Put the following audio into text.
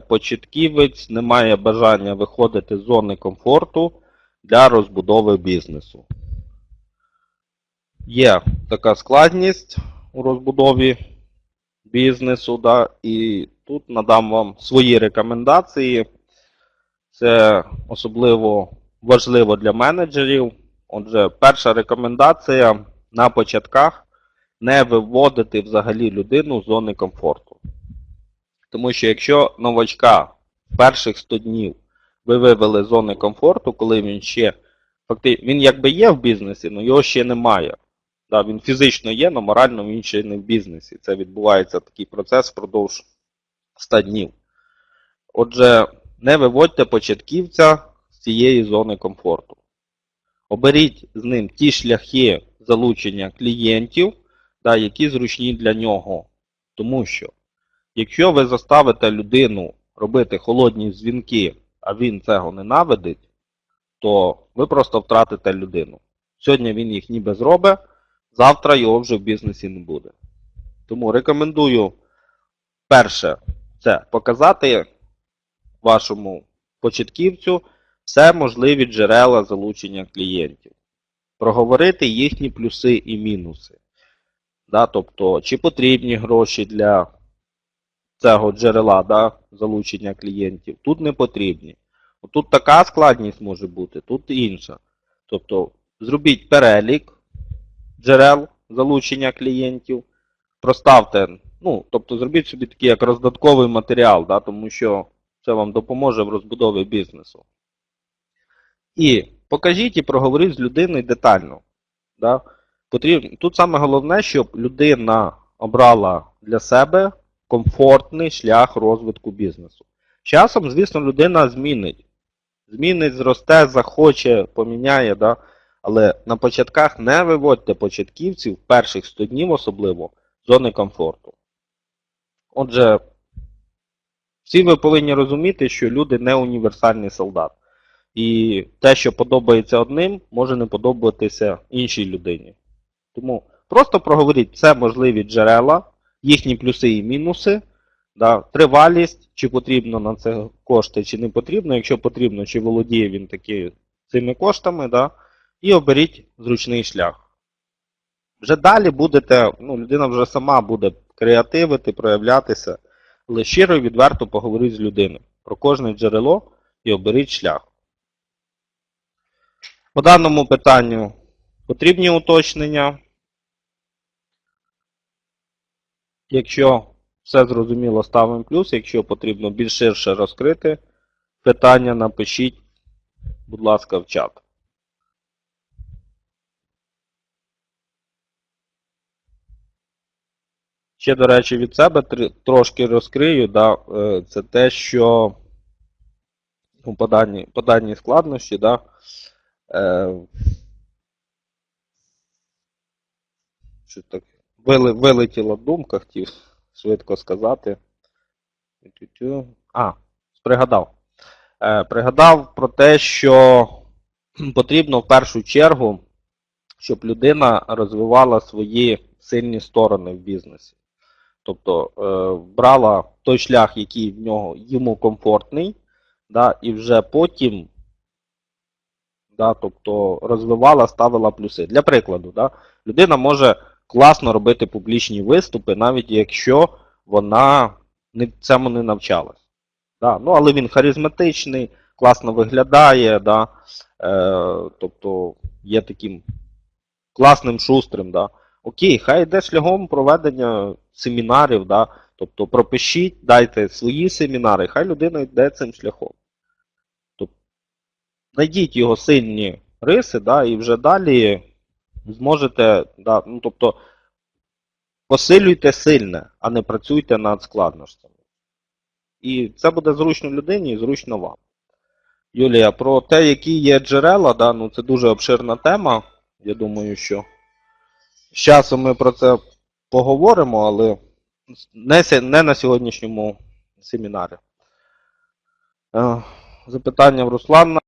початківець не має бажання виходити з зони комфорту для розбудови бізнесу. Є така складність у розбудові бізнесу, да, і тут надам вам свої рекомендації. Це особливо важливо для менеджерів. Отже, перша рекомендація на початках не виводити взагалі людину з зони комфорту. Тому що якщо новачка перших 100 днів ви вивели з зони комфорту, коли він ще фактично, він якби є в бізнесі, але його ще немає. Да, він фізично є, але морально він ще не в бізнесі. Це відбувається такий процес впродовж 100 днів. Отже, не виводьте початківця з цієї зони комфорту. Оберіть з ним ті шляхи залучення клієнтів, да, які зручні для нього. Тому що, якщо ви заставите людину робити холодні дзвінки, а він цього ненавидить, то ви просто втратите людину. Сьогодні він їх ніби зробить, завтра його вже в бізнесі не буде. Тому рекомендую перше це показати вашому початківцю все можливі джерела залучення клієнтів. Проговорити їхні плюси і мінуси. Да, тобто, чи потрібні гроші для цього джерела да, залучення клієнтів. Тут не потрібні. Тут така складність може бути, тут інша. Тобто, зробіть перелік джерел залучення клієнтів, проставте, ну, тобто зробіть собі такий як роздатковий матеріал, да, тому що це вам допоможе в розбудові бізнесу. І покажіть і проговоріть з людиною детально. Да. Тут саме головне, щоб людина обрала для себе комфортний шлях розвитку бізнесу. Часом, звісно, людина змінить. Змінить, зросте, захоче, поміняє, да? але на початках не виводьте початківців, перших 100 днів особливо, зони комфорту. Отже, всі ви повинні розуміти, що люди не універсальний солдат. І те, що подобається одним, може не подобатися іншій людині. Тому просто проговоріть це можливі джерела, їхні плюси і мінуси, да, тривалість, чи потрібно на це кошти, чи не потрібно. Якщо потрібно, чи володіє він таки цими коштами, да, і оберіть зручний шлях. Вже далі будете, ну, людина вже сама буде креативити, проявлятися, але щиро і відверто поговоріть з людиною про кожне джерело і оберіть шлях. По даному питанню потрібні уточнення. Якщо все зрозуміло, ставимо плюс. Якщо потрібно більш ширше розкрити питання, напишіть, будь ласка, в чат. Ще, до речі, від себе трошки розкрию, да, е, це те, що ну, по, даній, по даній складності, да, е, що так, вилетіла думка, хотів швидко сказати. А, пригадав. Е, пригадав про те, що потрібно в першу чергу, щоб людина розвивала свої сильні сторони в бізнесі. Тобто е, брала той шлях, який в нього йому комфортний, да, і вже потім да, тобто розвивала, ставила плюси. Для прикладу, да, людина може класно робити публічні виступи, навіть якщо вона не, цьому не навчалась. Да, ну, але він харизматичний, класно виглядає, да, е, тобто є таким класним шустрим. Да. Окей, хай йде шляхом проведення семінарів, да, тобто пропишіть, дайте свої семінари, хай людина йде цим шляхом. Тобто, знайдіть його сильні риси, да, і вже далі зможете, да, ну, тобто, посилюйте сильне, а не працюйте над складностями. І це буде зручно людині і зручно вам. Юлія, про те, які є джерела, да, ну, це дуже обширна тема. Я думаю, що з часом ми про це поговоримо, але не, не на сьогоднішньому семінарі. Е, Запитання в Руслана.